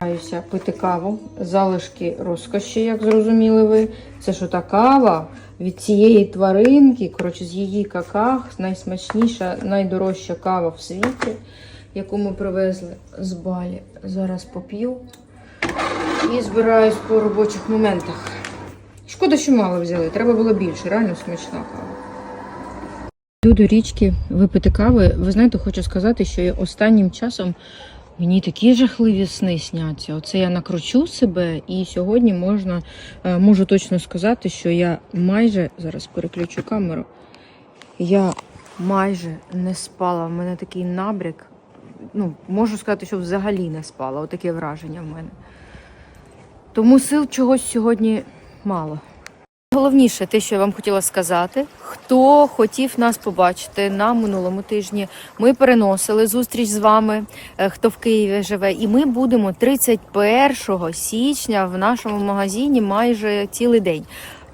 Стараюся пити каву, залишки розкоші, як зрозуміли ви. Це що та кава від цієї тваринки, коротше, з її каках, найсмачніша, найдорожча кава в світі, яку ми привезли з Балі. Зараз поп'ю і збираюсь по робочих моментах. Шкода, що мало взяли, треба було більше, реально смачна кава. Йду до річки випити кави. Ви знаєте, хочу сказати, що я останнім часом Мені такі жахливі сни сняться. Оце я накручу себе, і сьогодні можна е, можу точно сказати, що я майже зараз переключу камеру. Я майже не спала. В мене такий набряк. Ну, можу сказати, що взагалі не спала. Отаке враження в мене. Тому сил чогось сьогодні мало. Головніше, те, що я вам хотіла сказати, хто хотів нас побачити на минулому тижні, ми переносили зустріч з вами, е, хто в Києві живе, і ми будемо 31 січня в нашому магазині майже цілий день.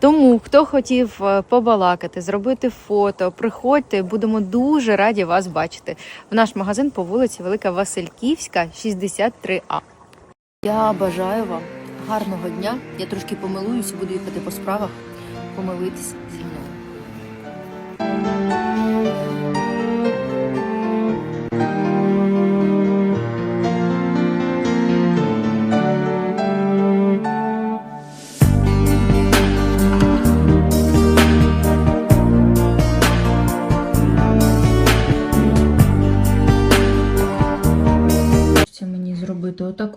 Тому хто хотів е, побалакати, зробити фото, приходьте, будемо дуже раді вас бачити в наш магазин по вулиці Велика Васильківська, 63А. Я бажаю вам гарного дня. Я трошки помилуюсь, буду їхати по справах, помилитися зі мною.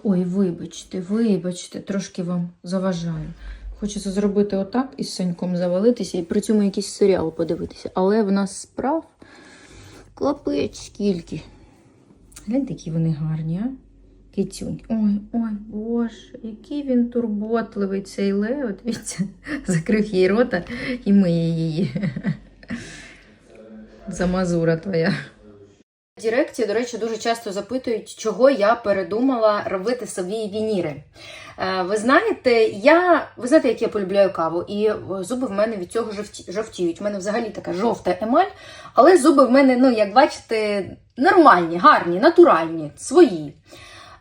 Ой, вибачте, вибачте, трошки вам заважаю. Хочеться зробити отак і з Саньком завалитися і при цьому якийсь серіал подивитися. Але в нас справ клапець скільки. Гляньте, які вони гарні, а? Кицюнь. Ой, ой, боже, який він турботливий цей Лео. Дивіться, закрив їй рота і миє її. Замазура твоя. В до речі, дуже часто запитують, чого я передумала робити собі вініри. Е, Ви знаєте, я ви знаєте, як я полюбляю каву, і е, зуби в мене від цього жовтіють. У мене взагалі така жовта емаль, але зуби в мене, ну як бачите, нормальні, гарні, натуральні, свої.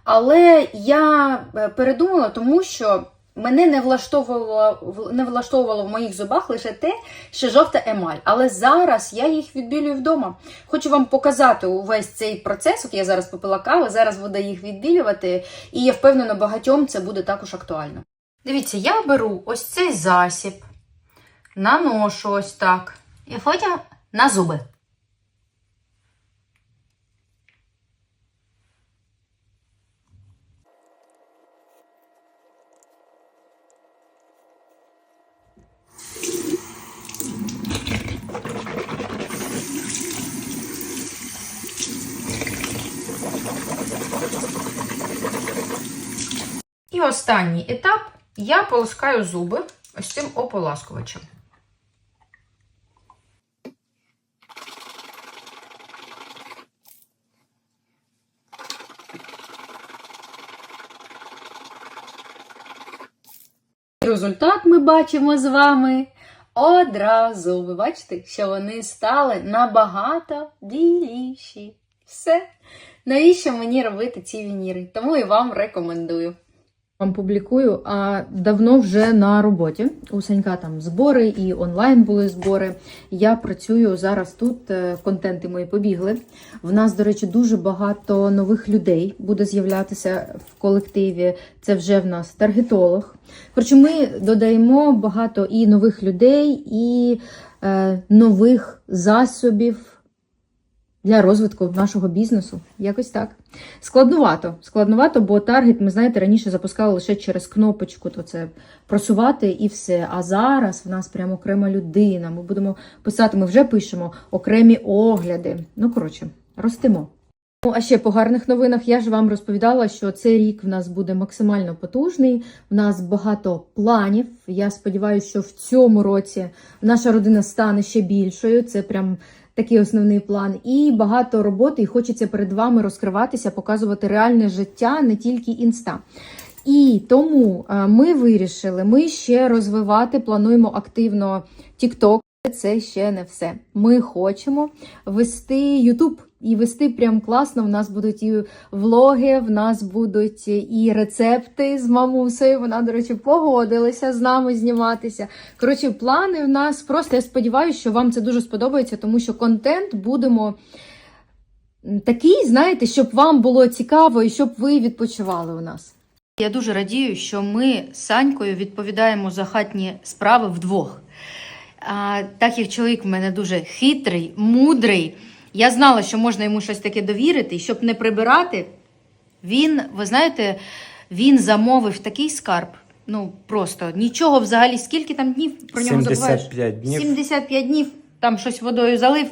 Але я е, передумала, тому що мене не влаштовувало, не влаштовувало в моїх зубах лише те, що жовта емаль. Але зараз я їх відбілюю вдома. Хочу вам показати увесь цей процес. От я зараз попила каву, зараз буду їх відбілювати, і я впевнена, багатьом це буде також актуально. Дивіться, я беру ось цей засіб, наношу ось так, і потім на зуби. І останній етап я полоскаю зуби ось цим ополаскувачем. Результат ми бачимо з вами одразу. Ви бачите, що вони стали набагато біліші. Все. Навіщо мені робити ці вініри? Тому і вам рекомендую. Вам публікую, а давно вже на роботі. У Санька там збори і онлайн були збори. Я працюю зараз тут. е, Контенти мої побігли. В нас, до речі, дуже багато нових людей буде з'являтися в колективі. Це вже в нас таргетолог. Коротше, ми додаємо багато і нових людей, і е, нових засобів для розвитку нашого бізнесу. Якось так. Складнувато. Складнувато, бо таргет, ми знаєте, раніше запускали лише через кнопочку, то це просувати і все. А зараз в нас прямо окрема людина. Ми будемо писати, ми вже пишемо окремі огляди. Ну, коротше, ростимо. Ну, а ще по гарних новинах я ж вам розповідала, що цей рік в нас буде максимально потужний. В нас багато планів. Я сподіваюся, що в цьому році наша родина стане ще більшою. Це прям такий основний план. І багато роботи, і хочеться перед вами розкриватися, показувати реальне життя, не тільки інста. І тому е, ми вирішили, ми ще розвивати плануємо активно TikTok. Це ще не все. Ми хочемо вести Ютуб і вести прям класно. В нас будуть і влоги, в нас будуть і рецепти з мамусею. Вона, до речі, погодилася з нами зніматися. Коротше, плани в нас просто я сподіваюся, що вам це дуже сподобається, тому що контент будемо такий, знаєте, щоб вам було цікаво і щоб ви відпочивали у нас. Я дуже радію, що ми з Санькою відповідаємо за хатні справи вдвох. А, так як чоловік в мене дуже хитрий, мудрий, я знала, що можна йому щось таке довірити, і щоб не прибирати, він, ви знаєте, він замовив такий скарб. Ну просто нічого взагалі, скільки там днів про нього забуваєш? 75 днів. 75 днів там щось водою залив.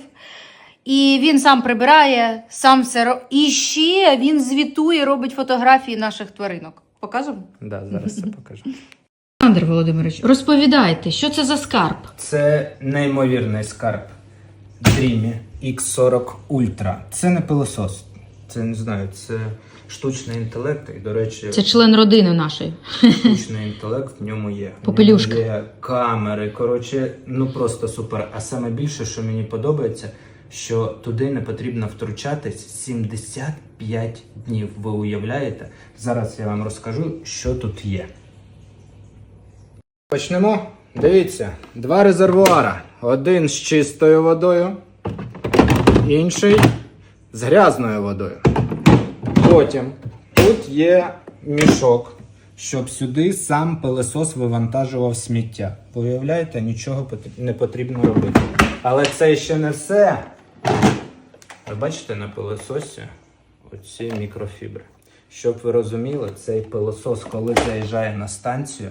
І він сам прибирає, сам все ро... І ще він звітує, робить фотографії наших тваринок. Показуємо? Да, зараз це покажу. Олександр Володимирович, розповідайте, що це за скарб? Це неймовірний скарб Dreamy X40 Ultra. Це не пилосос. Це не знаю, це штучний інтелект. І, до речі, Це член родини нашої. штучний інтелект в ньому є. В ньому Є камери. Коротше, ну просто супер. А саме більше, що мені подобається, що туди не потрібно втручатись 75 днів. Ви уявляєте? Зараз я вам розкажу, що тут є. Почнемо. Дивіться, два резервуара. Один з чистою водою, інший з грязною водою. Потім тут є мішок, щоб сюди сам пилесос вивантажував сміття. Виявляєте, нічого не потрібно робити. Але це ще не все. Ви бачите на пилососі оці мікрофібри. Щоб ви розуміли, цей пилосос, коли заїжджає на станцію,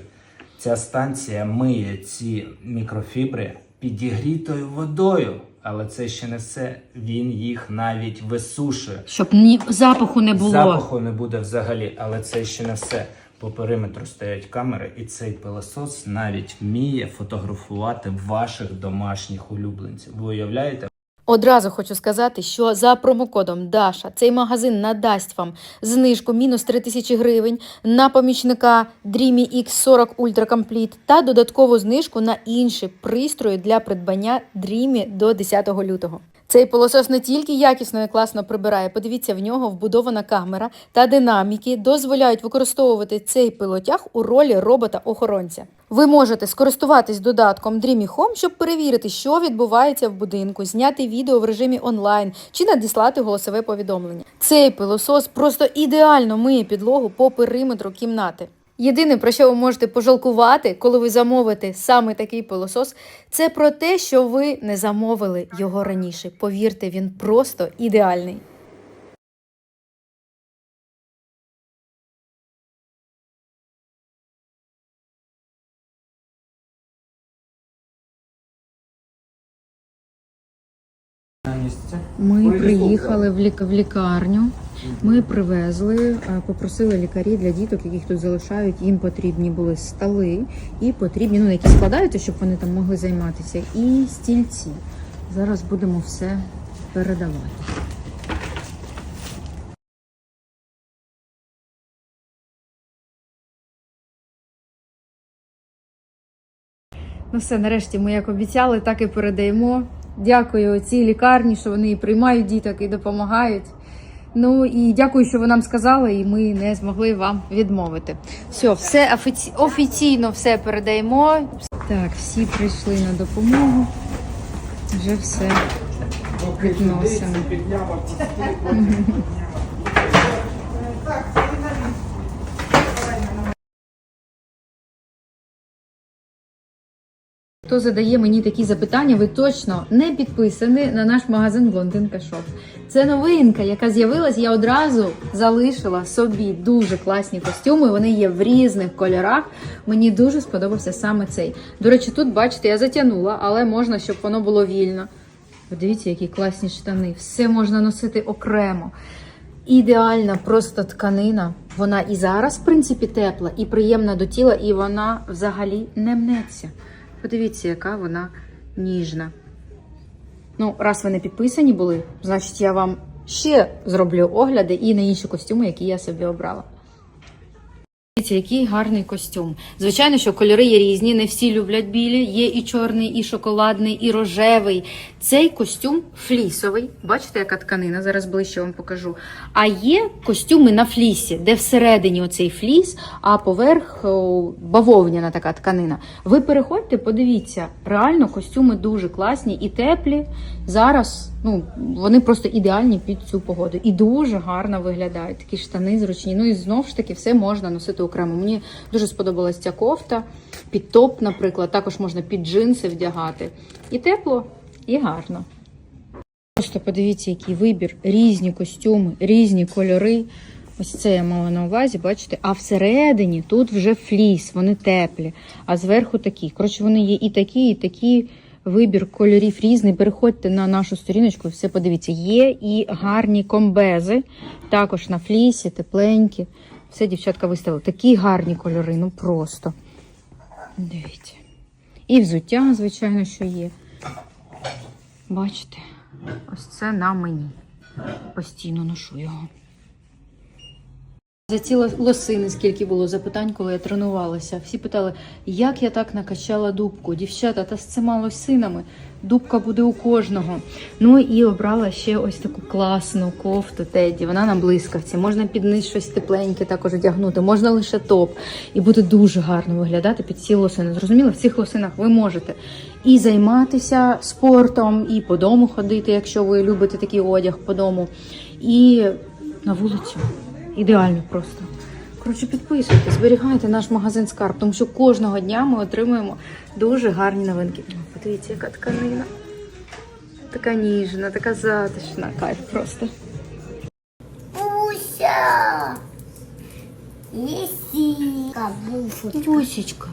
ця станція миє ці мікрофібри підігрітою водою. Але це ще не все. Він їх навіть висушує. Щоб ні запаху не було. Запаху не буде взагалі, але це ще не все. По периметру стоять камери, і цей пилосос навіть вміє фотографувати ваших домашніх улюбленців. Ви уявляєте? Одразу хочу сказати, що за промокодом Даша цей магазин надасть вам знижку мінус 3000 гривень на помічника Dreamy X40 Ultra Complete та додаткову знижку на інші пристрої для придбання Dreamy до 10 лютого. Цей пилосос не тільки якісно і класно прибирає, подивіться, в нього вбудована камера та динаміки дозволяють використовувати цей пилотяг у ролі робота-охоронця. Ви можете скористуватись додатком Dreamy Home, щоб перевірити, що відбувається в будинку, зняти відео в режимі онлайн чи надіслати голосове повідомлення. Цей пилосос просто ідеально миє підлогу по периметру кімнати. Єдине, про що ви можете пожалкувати, коли ви замовите саме такий пилосос, це про те, що ви не замовили його раніше. Повірте, він просто ідеальний. Ми приїхали в, лік... в лікарню. Ми привезли, попросили лікарі для діток, яких тут залишають. Їм потрібні були столи і потрібні, ну які складаються, щоб вони там могли займатися, і стільці. Зараз будемо все передавати. Ну все, нарешті ми як обіцяли, так і передаємо. Дякую цій лікарні, що вони і приймають діток і допомагають. Ну і дякую, що ви нам сказали, і ми не змогли вам відмовити. Все, все офіці... офіційно все передаємо. Так, всі прийшли на допомогу. Вже все відносимо. Хто задає мені такі запитання, ви точно не підписані на наш магазин Шоп. Це новинка, яка з'явилась. Я одразу залишила собі дуже класні костюми. Вони є в різних кольорах. Мені дуже сподобався саме цей. До речі, тут бачите, я затягнула, але можна, щоб воно було вільно. Подивіться, які класні штани. Все можна носити окремо. Ідеальна просто тканина. Вона і зараз, в принципі, тепла, і приємна до тіла, і вона взагалі не мнеться. Подивіться, яка вона ніжна. Ну, раз ви не підписані були, значить я вам ще зроблю огляди і на інші костюми, які я собі обрала. Дивіться, який гарний костюм. Звичайно, що кольори є різні, не всі люблять білі. Є і чорний, і шоколадний, і рожевий. Цей костюм флісовий. Бачите, яка тканина? Зараз ближче вам покажу. А є костюми на флісі, де всередині оцей фліс, а поверх бавовняна така тканина. Ви переходьте, подивіться, реально костюми дуже класні і теплі. Зараз ну, вони просто ідеальні під цю погоду. І дуже гарно виглядають. Такі штани зручні. Ну і знову ж таки, все можна носити окремо. Мені дуже сподобалась ця кофта, під топ, наприклад, також можна під джинси вдягати. І тепло, і гарно. Просто подивіться, який вибір, різні костюми, різні кольори. Ось це я мала на увазі, бачите? А всередині тут вже фліс, вони теплі, а зверху такі. Коротше, вони є і такі, і такі. Вибір кольорів різний. Переходьте на нашу сторіночку, все подивіться. Є і гарні комбези, також на флісі, тепленькі. Все дівчатка виставила. Такі гарні кольори, ну просто. Дивіться. І взуття, звичайно, що є. Бачите, ось це на мені. Постійно ношу його. За ці лосини, скільки було запитань, коли я тренувалася. Всі питали, як я так накачала дубку. Дівчата, та з цими лосинами дубка буде у кожного. Ну і обрала ще ось таку класну кофту Теді. Вона на блискавці. Можна під низ щось тепленьке також одягнути, можна лише топ. І буде дуже гарно виглядати під ці лосини. Зрозуміло, в цих лосинах ви можете і займатися спортом, і по дому ходити, якщо ви любите такий одяг по дому, і на вулицю. Ідеально просто. Коротше, підписуйтесь, зберігайте наш магазин скарб, тому що кожного дня ми отримуємо дуже гарні новинки. Подивіться, яка тканина. Така ніжна, така затишна. Кайф просто. Буся! Лисика, буфа. Бусечка,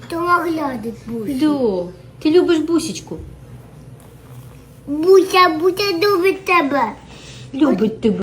Хто глядить Буся? До, ти любиш бусечку? Буся, Буся любить тебе. Любить тебе.